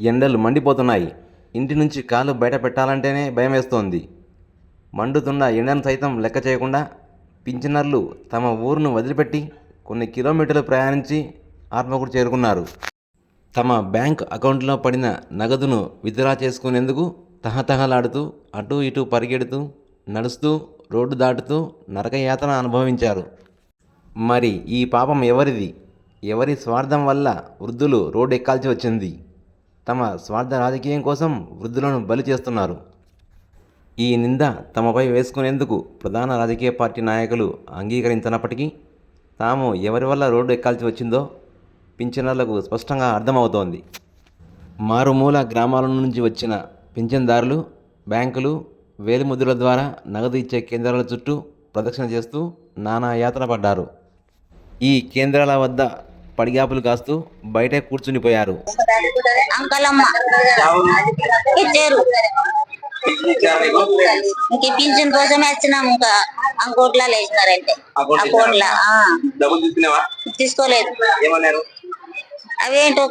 ఎండలు మండిపోతున్నాయి. ఇంటి నుంచి కాలు బయట పెట్టాలంటేనే భయం వేస్తోంది. మండుతున్న ఎండను సైతం లెక్క చేయకుండా పింఛనర్లు తమ ఊరును వదిలిపెట్టి కొన్ని కిలోమీటర్లు ప్రయాణించి ఆత్మకూరు చేరుకున్నారు. తమ బ్యాంక్ అకౌంట్లో పడిన నగదును విత్డ్రా చేసుకునేందుకు తహతహలాడుతూ అటూ ఇటూ పరిగెడుతూ నడుస్తూ రోడ్డు దాటుతూ నరకయాతన అనుభవించారు. మరి ఈ పాపం ఎవరిది? ఎవరి స్వార్థం వల్ల వృద్ధులు రోడ్డు ఎక్కాల్సి వచ్చింది? తమ స్వార్థ రాజకీయం కోసం వృద్ధులను బలి చేస్తున్నారు. ఈ నింద తమపై వేసుకునేందుకు ప్రధాన రాజకీయ పార్టీ నాయకులు అంగీకరించినప్పటికీ తాము ఎవరి వల్ల రోడ్డు ఎక్కాల్సి వచ్చిందో పింఛనర్లకు స్పష్టంగా అర్థమవుతోంది. మారుమూల గ్రామాల నుంచి వచ్చిన పింఛన్దారులు బ్యాంకులు వేలిముద్రల ద్వారా నగదు ఇచ్చే కేంద్రాల చుట్టూ ప్రదక్షిణ చేస్తూ నానా యాతన పడ్డారు. ఈ కేంద్రాల వద్ద పడిగాపులు కాస్తూ బయటే కూర్చునిపోయారు అంకలమ్మ ఇచ్చారు. ఇంక పింఛన్ కోసమే వచ్చినాము ఇంకా. అంకోట్లా వేసినారంటే అకౌంట్లా తీసుకోలేదు. ఏమన్నారు? అవేంటో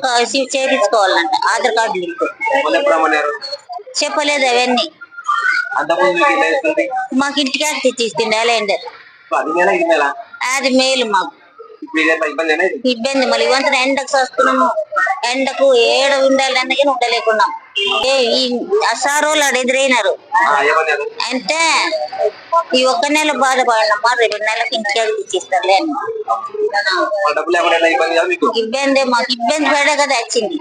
చేయించుకోవాలంట ఆధార్ కార్డు చెప్పలేదు అవన్నీ. మీకు ఇంటికి తెచ్చిస్తుండే అలేండర్. అది మేలు మాకు. ఇబ్బంది మళ్ళీ వంతన ఎండకు వస్తున్నాము ఎండకు ఏడ ఉండాలి అన్నగా ఉండలేకున్నాం. ఏ ఈ అసారోళ్ళు ఆడ ఎదురైనారు. అంటే ఈ ఒక్క నెల బాధపడినమ్మా రెండు నెలలకు ఇంటికి మా డబ్బులు లేకుండా ఇబ్బంది మీకు? ఇబ్బంది పడే కదా వచ్చింది.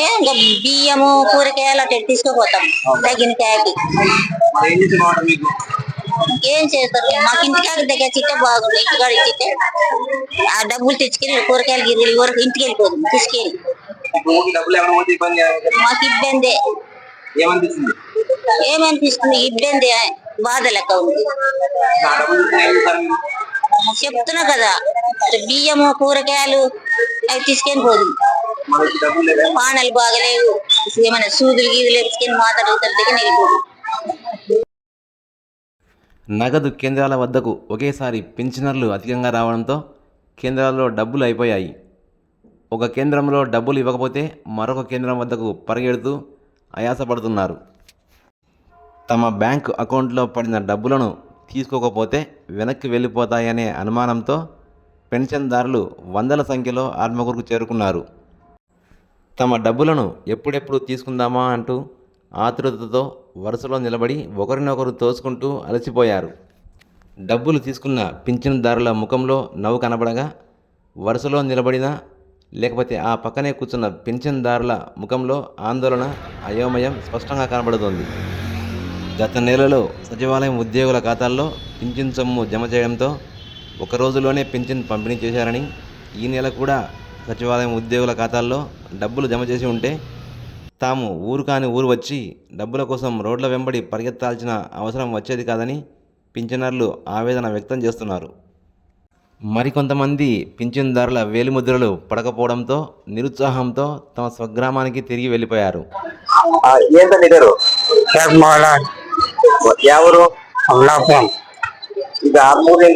ఏం బియ్యము కూరగాయలు అటు తీసుకుపోతాం. తగిన కాయకి ఏం చేస్తారు? మాకు ఇంటికాడ దగ్గర చిట్టే బాగుంది ఇంటికాడ చిట్టే ఆ డబ్బులు తెచ్చుకెళ్ళి కూరగాయలు గిన్నెలు వరకు ఇంటికి వెళ్ళిపోదు తీసుకెళ్ళి. మాకు ఇబ్బంది. ఏమనిపిస్తుంది? ఇబ్బంది బాధ లెక్క ఉంది. చెప్తున్నా కదా బియ్యము కూరగాయలు అవి తీసుకొని పోదు. పానలు బాగలేవు. ఏమైనా సూదులు గీదులు వేసుకొని మాట్లాడుతారు దగ్గర వెళ్ళిపోదు. నగదు కేంద్రాల వద్దకు ఒకేసారి పెన్షనర్లు అధికంగా రావడంతో కేంద్రాల్లో డబ్బులు అయిపోయాయి. ఒక కేంద్రంలో డబ్బులు ఇవ్వకపోతే మరొక కేంద్రం వద్దకు పరిగెడుతూ ఆయాసపడుతున్నారు. తమ బ్యాంకు అకౌంట్లో పడిన డబ్బులను తీసుకోకపోతే వెనక్కి వెళ్ళిపోతాయనే అనుమానంతో పెన్షన్దారులు వందల సంఖ్యలో ఆత్మకూరుకు చేరుకున్నారు. తమ డబ్బులను ఎప్పుడెప్పుడు తీసుకుందామా అంటూ ఆతృతతో వరుసలో నిలబడి ఒకరినొకరు తోసుకుంటూ అలసిపోయారు. డబ్బులు తీసుకున్న పింఛన్దారుల ముఖంలో నవ్వు కనబడగా వరుసలో నిలబడిన లేకపోతే ఆ పక్కనే కూర్చున్న పింఛన్దారుల ముఖంలో ఆందోళన అయోమయం స్పష్టంగా కనబడుతోంది. గత నెలలో సచివాలయం ఉద్యోగుల ఖాతాల్లో పింఛన్ సొమ్ము జమ చేయడంతో ఒక రోజులోనే పింఛన్ పంపిణీ చేశారని ఈ నెల కూడా సచివాలయం ఉద్యోగుల ఖాతాల్లో డబ్బులు జమ చేసి ఉంటే తాము ఊరు కాని ఊరు వచ్చి డబ్బుల కోసం రోడ్ల వెంబడి పరిగెత్తాల్సిన అవసరం వచ్చేది కాదని పింఛనర్లు ఆవేదన వ్యక్తం చేస్తున్నారు. మరికొంతమంది పింఛన్దారుల వేలిముద్రలు పడకపోవడంతో నిరుత్సాహంతో తమ స్వగ్రామానికి తిరిగి వెళ్ళిపోయారు. ఏంటండి ఎవరు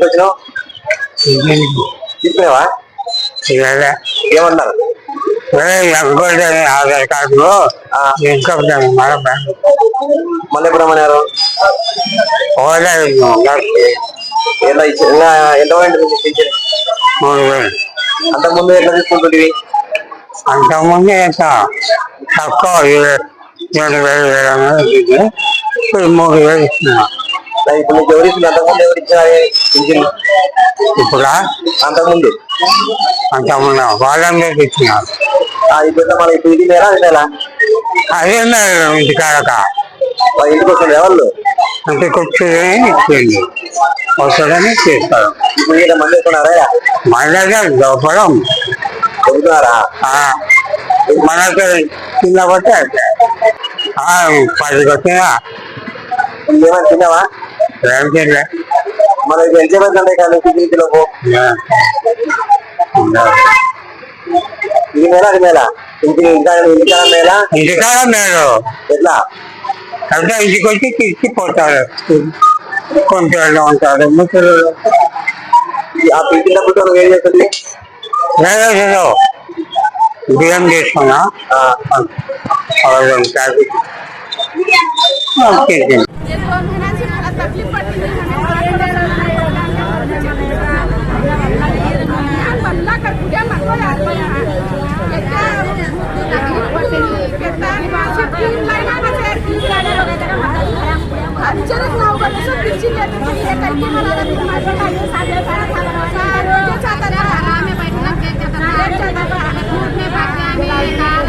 వచ్చినావు? తీసుకునేవా ఏమన్నారు? ఆధార్ మన బ్యాంక్ మళ్ళీ ఎప్పుడు రమ్మన్నారు ఓలే ఎంత ఇచ్చి ఇంకా ఎంత అంతకుముందు ఎట్లా తీసుకుంటుంది అంతకుముందు ఎంత? తక్కువ వేలు వేల ఇప్పుడు మూడు వేలు ఇస్తున్నా ఇప్పుడు నీకు ఎవరు ఇచ్చింది? అంతకుముందు ఎవరు ఇచ్చారు పింఛన్ ఇప్పుడు? అంతకుముందు. అంతకుముందు వాళ్ళందరికి ఇచ్చినారు. ఆ, ఇప్పుడు మన ఇప్పుడు ఇది నెల అది నెల అదే ఇంటికాడక వాళ్ళ ఇంటికి వస్తుంది ఎవరు అంటే కొట్టి ఇచ్చింది వస్తుందని చేస్తారు ఇప్పుడు ఈయన మంది వస్తున్నారా మన దగ్గర లోపలం చెబుతున్నారా మనకి కింద కొట్టే పది కొట్టినా ఏమైనా తిన్నావా? ఏం చేయలే మన ఇది ఎంత పడుతుంది కానీ పింఛన్ లోపు? ఈ నెల అది నెల ఇంటి ఇంకా ఇంటికాడ నెల ఇంటికాడ మీరు ఎట్లా? అంటే ఇంటికి వచ్చి తీసుకుపోతారు కొంచెం ఉంటారు ముసలు ఈ- ఆ నువ్వు ఏం చేస్తుంది లేదు బియ్యం తీసుకున్నా. ఆ, बीड जिल्ह्यातून एकांकी मला आम्ही बैठक घेत आम्ही